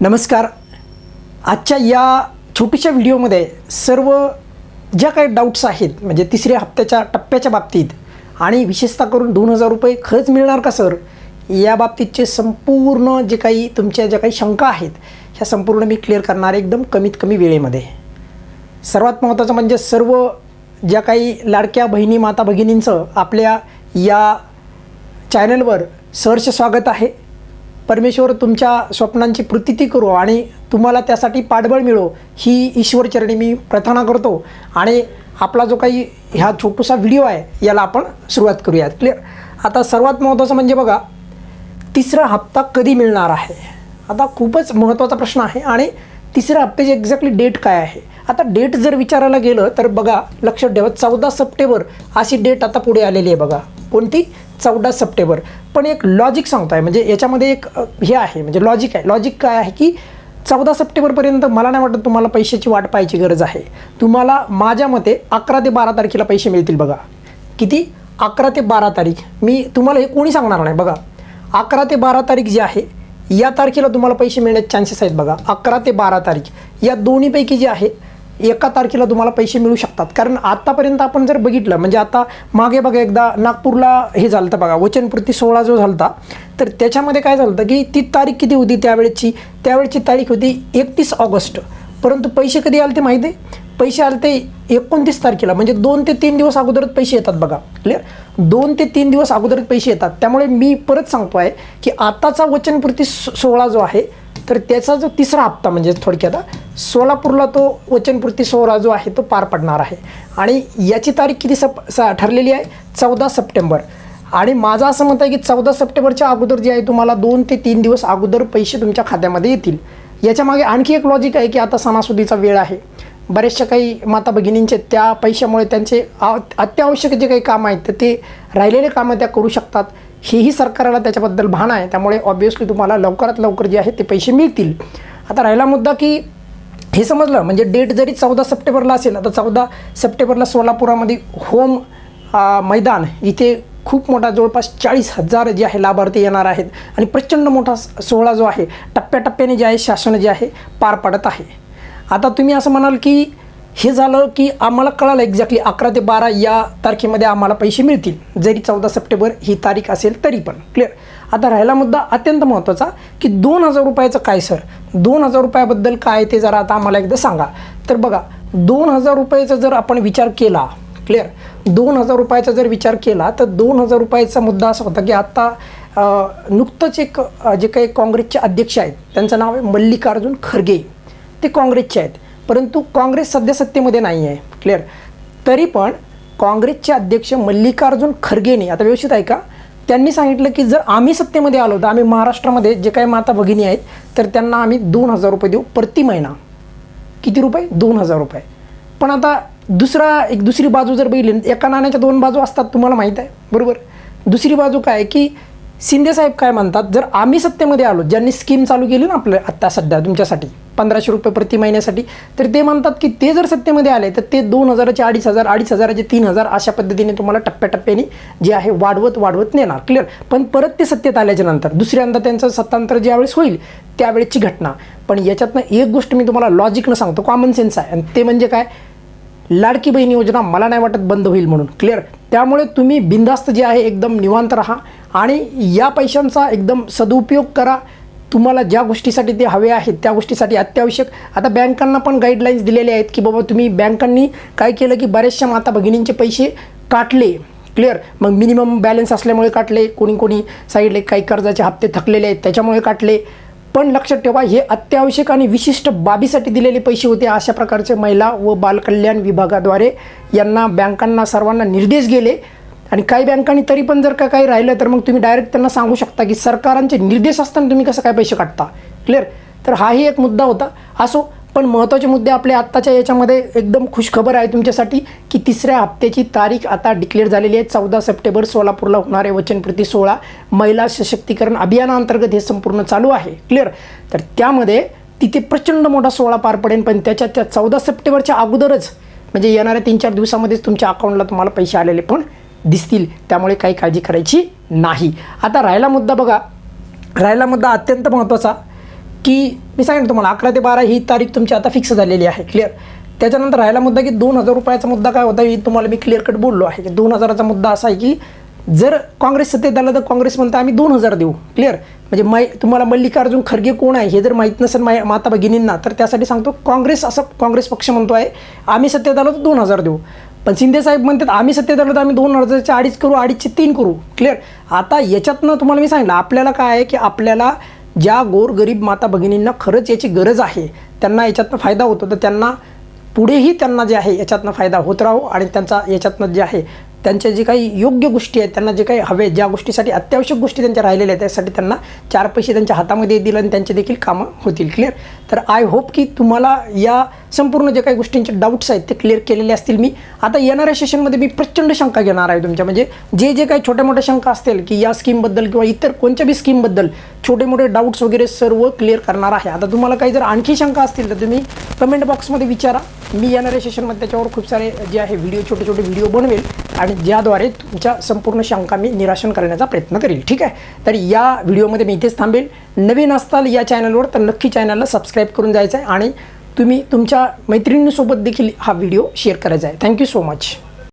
नमस्कार. आजच्या या छोटीशा व्हिडिओमध्ये सर्व ज्या काही डाऊट्स आहेत म्हणजे तिसऱ्या हप्त्याच्या टप्प्याच्या बाबतीत आणि विशेषतः करून दोन हजार रुपये खरंच मिळणार का सर? या बाबतीतचे संपूर्ण जे काही तुमच्या ज्या काही शंका आहेत ह्या संपूर्ण मी क्लिअर करणार एकदम कमीत कमी वेळेमध्ये. सर्वात महत्त्वाचं म्हणजे सर्व ज्या काही लाडक्या बहिणी माता भगिनींचं आपल्या या चॅनलवर सहर्ष स्वागत आहे. परमेश्वर तुमच्या स्वप्नांची प्रतीती करो आणि तुम्हाला त्यासाठी पाठबळ मिळो. ही ईश्वरचरणी मी प्रार्थना करतो. आणि आपला जो काही ह्या छोटूसा व्हिडिओ आहे याला आपण सुरुवात करूयात. क्लिअर आता सर्वात महत्त्वाचं म्हणजे बघा तिसरा हप्ता कधी मिळणार आहे? आता खूपच महत्त्वाचा प्रश्न आहे आणि तिसऱ्या हप्त्याची एक्झॅक्टली डेट काय आहे? आता डेट जर विचारायला गेलं तर बघा लक्षात ठेवा चौदा सप्टेंबर अशी डेट आता पुढे आलेली आहे बघा. कोणती? चौदा सप्टेंबर. पण एक लॉजिक सांगतो आहे म्हणजे याच्यामध्ये एक हे आहे म्हणजे लॉजिक आहे. लॉजिक काय आहे की चौदा सप्टेंबरपर्यंत मला नाही वाटत तुम्हाला पैशाची वाट पाहायची गरज आहे. तुम्हाला माझ्या मते अकरा ते बारा तारखेला पैसे मिळतील बघा. किती? अकरा ते बारा तारीख. मी तुम्हाला हे कोणी सांगणार नाही बघा. अकरा ते बारा तारीख जी आहे या तारखेला तुम्हाला पैसे मिळण्याचे चान्सेस आहेत बघा. अकरा ते बारा तारीख. या दोन्हीपैकी जे आहे एका तारखेला तुम्हाला पैसे मिळू शकतात. कारण आतापर्यंत आपण जर बघितलं म्हणजे आता मागे बघा एकदा नागपूरला हे झालं होतं बघा वचनपूर्ती सोहळा जो झाला होता तर त्याच्यामध्ये काय झालं होतं की ती तारीख किती होती त्यावेळेची? त्यावेळेची तारीख होती एकतीस ऑगस्ट. परंतु पैसे कधी आले ते माहिती आहे? पैसे आले ते एकोणतीस तारखेला म्हणजे दोन ते तीन दिवस अगोदरच पैसे येतात बघा. क्लिअर दोन ते तीन दिवस अगोदरच पैसे येतात. त्यामुळे मी परत सांगतो आहे की आताचा वचनपूर्ती सोहळा जो आहे तर त्याचा जो तिसरा हप्ता म्हणजे थोडक्यात सोलापूरला तो वचनपूर्ती सोहळा जो आहे तो पार पडणार आहे. आणि याची तारीख किती सप स- ठरलेली आहे? चौदा सप्टेंबर. आणि माझं असं मत आहे की चौदा सप्टेंबरच्या अगोदर जे आहे तुम्हाला दोन ते तीन दिवस अगोदर पैसे तुमच्या खात्यामध्ये येतील. याच्यामागे आणखी एक लॉजिक आहे की आता सणासुदीचा वेळ आहे. बरेचशा काही माता भगिनींचे त्या पैशामुळे त्यांचे आ- अत्यावश्यक जे काही काम आहेत तर ते राहिलेले कामं त्या करू शकतात. हेही सरकारला त्याच्याबद्दल भान आहे. त्यामुळे ऑब्वियसली तुम्हाला लवकरात लवकर जे आहे ते पैसे मिळतील. आता राहिला मुद्दा की हे समजलं? म्हणजे डेट जरी चौदा सप्टेंबरला असेल आता चौदा सप्टेंबरला सोलापुरामध्ये होम आ, मैदान इथे खूप मोठा जवळपास चाळीस हजार जे आहे लाभार्थी येणार आहेत. आणि प्रचंड मोठा सोहळा जो आहे टप्प्याटप्प्याने जे आहे शासन जे आहे पार पाडत आहे. आता तुम्ही असं म्हणाल की हे झालं की आम्हाला कळालं एक्झॅक्टली अकरा ते बारा या तारखेमध्ये आम्हाला पैसे मिळतील. जरी चौदा सप्टेंबर ही तारीख असेल तरी पण. क्लिअर आता राहिला मुद्दा अत्यंत महत्त्वाचा की दोन हजार रुपयाचं काय सर दोन हजार रुपयाबद्दल काय ते जरा आता आम्हाला एकदा सांगा. तर बघा दोन हजार रुपयाचा जर आपण विचार केला क्लिअर दोन हजार रुपयाचा जर विचार केला तर दोन हजार रुपयाचा मुद्दा असा होता की आत्ता नुकतंच एक जे काही काँग्रेसचे अध्यक्ष आहेत त्यांचं नाव आहे मल्लिकार्जुन खरगे. ते काँग्रेसचे आहेत. परंतु काँग्रेस सध्या सत्तेमध्ये नाही आहे क्लिअर तरी पण काँग्रेसचे अध्यक्ष मल्लिकार्जुन खरगेने आता व्यवस्थित आहे का? त्यांनी सांगितलं की जर आम्ही सत्तेमध्ये आलो तर आम्ही महाराष्ट्रामध्ये जे काही माता भगिनी आहेत तर त्यांना आम्ही दोन हजार रुपये देऊ प्रति महिना. किती रुपये? दोन हजार रुपये. पण आता दुसरा एक दुसरी बाजू जर बघितली एका नाण्याच्या दोन बाजू असतात तुम्हाला माहीत आहे. बरोबर? दुसरी बाजू काय की शिंदे साहेब काय म्हणतात जर आम्ही सत्तेमध्ये आलो ज्यांनी स्कीम चालू केली ना आपलं आत्ता सध्या तुमच्यासाठी पंधराशे रुपये प्रति महिन्यासाठी. तर ते म्हणतात की ते जर सत्तेमध्ये आले तर ते दोन हजाराचे अडीच हजार अडीच हजाराचे तीन हजार अशा पद्धतीने तुम्हाला टप्प्याटप्प्याने जे आहे वाढवत वाढवत नेणार. क्लिअर पण परत ते सत्तेत आल्याच्यानंतर दुसऱ्यांदा त्यांचं सत्तांतर ज्यावेळेस होईल त्यावेळेची घटना. पण याच्यातनं एक गोष्ट मी तुम्हाला लॉजिकनं सांगतो कॉमन सेन्स आहे. आणि ते म्हणजे काय? लाडकी बहीण योजना मला नाही वाटत बंद होईल म्हणून. क्लिअर त्यामुळे तुम्ही बिंदास्त जे आहे एकदम निवांत राहा. आणि या पैशांचा एकदम सदुपयोग करा. तुम्हाला ज्या गोष्टीसाठी ते हवे आहेत त्या गोष्टीसाठी अत्यावश्यक. आता बँकांना पण गाईडलाईन्स दिलेले आहेत की बाबा तुम्ही बँकांनी काय केलं की बऱ्याचशा माता भगिनींचे पैसे काटले. क्लिअर मग मिनिमम बॅलन्स असल्यामुळे काटले कोणी कोणी साईडले काही कर्जाचे हप्ते थकलेले आहेत त्याच्यामुळे काटले. पण लक्षात ठेवा हे अत्यावश्यक आणि विशिष्ट बाबीसाठी दिलेले पैसे होते अशा प्रकारचे महिला व बालकल्याण विभागाद्वारे. यांना बँकांना सर्वांना निर्देश गेले. आणि काही बँकांनी तरी पण जर का काही राहिलं तर मग तुम्ही डायरेक्ट त्यांना सांगू शकता की सरकारांचे निर्देश असताना तुम्ही कसं काय पैसे काढता. क्लिअर तर हाही एक मुद्दा होता. असो पण महत्त्वाचे मुद्दे आपले आत्ताच्या याच्यामध्ये एकदम खुशखबर आहे तुमच्यासाठी की तिसऱ्या हप्त्याची तारीख आता डिक्लेअर झालेली आहे. चौदा सप्टेंबर सोलापूरला होणारे वचनप्रती सोहळा महिला सशक्तीकरण अभियानाअंतर्गत हे संपूर्ण चालू आहे. क्लिअर तर त्यामध्ये तिथे प्रचंड मोठा सोहळा पार पडेल पण त्याच्या त्या चौदा सप्टेंबरच्या अगोदरच म्हणजे येणाऱ्या तीन चार दिवसामध्येच तुमच्या अकाउंटला तुम्हाला पैसे आलेले. पण दिसतील त्यामुळे काही काळजी करायची नाही. आता राहिला मुद्दा बघा. राहिला मुद्दा अत्यंत महत्त्वाचा की मी सांगेन तुम्हाला अकरा ते बारा ही तारीख तुमची आता फिक्स झालेली आहे क्लिअर त्याच्यानंतर राहिला मुद्दा की दोन हजार रुपयाचा मुद्दा काय होता हे तुम्हाला मी क्लिअर कट बोललो आहे. की दोन हजाराचा मुद्दा असा आहे की जर काँग्रेस सत्तेत आलं तर काँग्रेस म्हणतं आम्ही दोन हजार देऊ. क्लिअर म्हणजे मै तुम्हाला मल्लिकार्जुन खरगे कोण आहे हे जर माहीत नसेल मा माता भगिनींना तर त्यासाठी सांगतो काँग्रेस असं काँग्रेस पक्ष म्हणतो आहे आम्ही सत्तेत आलो तर दोन हजार देऊ. पण शिंदे साहेब म्हणतात आम्ही सत्तेत आलो तर आम्ही दोन हजारचे अडीच करू अडीचचे तीन करू. क्लिअर आता याच्यातनं तुम्हाला मी सांगितलं आपल्याला काय आहे की आपल्याला ज्या गोरगरीब माता भगिनींना खरंच याची गरज आहे त्यांना याच्यातनं फायदा होतो. तर त्यांना पुढेही त्यांना जे आहे याच्यातनं फायदा होत राहो आणि त्यांचा याच्यातनं जे आहे त्यांच्या जे काही योग्य गोष्टी आहेत त्यांना जे काही हवे ज्या गोष्टीसाठी अत्यावश्यक गोष्टी त्यांच्या राहिलेल्या आहेत त्यासाठी त्यांना चार पैसे त्यांच्या हातामध्ये येतील आणि त्यांचे देखील कामं होतील. क्लिअर तर आय होप की तुम्हाला या संपूर्ण जे काही गोष्टींचे डाऊट्स आहेत ते क्लिअर केलेले असतील मी. आता येणाऱ्या सेशनमध्ये मी प्रचंड शंका घेणार आहे तुमच्या. म्हणजे जे जे काही छोट्या मोठ्या शंका असतील की या स्कीमबद्दल किंवा इतर कोणत्या बी स्कीमबद्दल छोटे मोठे डाऊट्स वगैरे सर्व क्लिअर करणार आहे. आता तुम्हाला काही जर आणखी शंका असतील तर तुम्ही कमेंट बॉक्समध्ये विचारा. मी येणाऱ्या सेशनमध्ये त्याच्यावर खूप सारे जे आहे व्हिडिओ छोटे छोटे व्हिडिओ बनवेल आणि ज्याद्वारे तुमच्या संपूर्ण शंका मी निराशन करण्याचा प्रयत्न करेल. ठीक आहे? तर या व्हिडिओमध्ये मी इथेच थांबेल. नवीन असताल या चॅनलवर तर नक्की चॅनलला सबस्क्राईब करून जायचं आहे आणि तुम्ही तुमच्या मैत्रिणींसोबत देखील हा व्हिडिओ शेअर करायचा आहे. Thank you so much